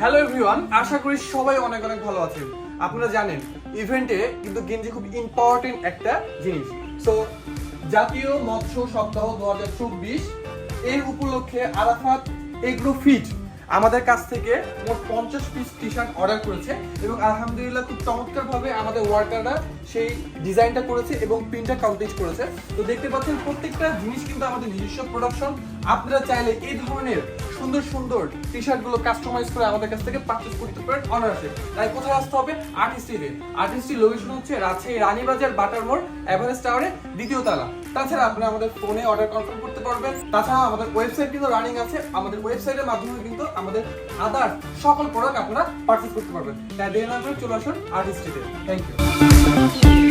Hello everyone আশা করি সবাই অনেক অনেক ভালো আছেন। আপনারা জানেন ইভেন্টে কিন্তু গেঞ্জি খুব ইম্পর্টেন্ট একটা জিনিস। সো জাতীয় মৎস্য সপ্তাহ দু হাজার চব্বিশ উপলক্ষে আরাফাত এগ্রো ফিট আমাদের কাছ থেকে মোট পঞ্চাশ পিস টি শার্ট অর্ডার করেছে এবং আলহামদুলিল্লাহ খুব চমৎকার ভাবে আমাদের ওয়ার্কাররা সেই ডিজাইনটা করেছে এবং প্রিন্টটা কমপ্লিট করেছে। তো দেখতে পাচ্ছেন, প্রত্যেকটা জিনিস কিন্তু আমাদের নিজস্ব প্রোডাকশন আপনারা চাইলে এই ধরনের সুন্দর সুন্দর টি শার্টগুলো কাস্টমাইজ করে আমাদের কাছ থেকে পারচেজ করতে পারেন অনার আছে তাই কোথায় আসতে হবে? আর্টিস্টিতে আর্টিস্টি লোকেশন হচ্ছে রাজশাহী রানীবাজার বাটার মোড় এভারেস্ট টাওয়ারে দ্বিতীয় তালা। তাছাড়া আপনি আমাদের ফোনে অর্ডার কনফার্ম করতে পারবেন। তাছাড়া আমাদের ওয়েবসাইট কিন্তু রানিং আছে। আমাদের ওয়েবসাইটের মাধ্যমে কিন্তু আমাদের আদার সকল প্রোডাক্ট আপনারা পারচেজ করতে পারবেন। তাই দেরি না করে চলে আসুন আর্টিস্টিতে থ্যাংক ইউ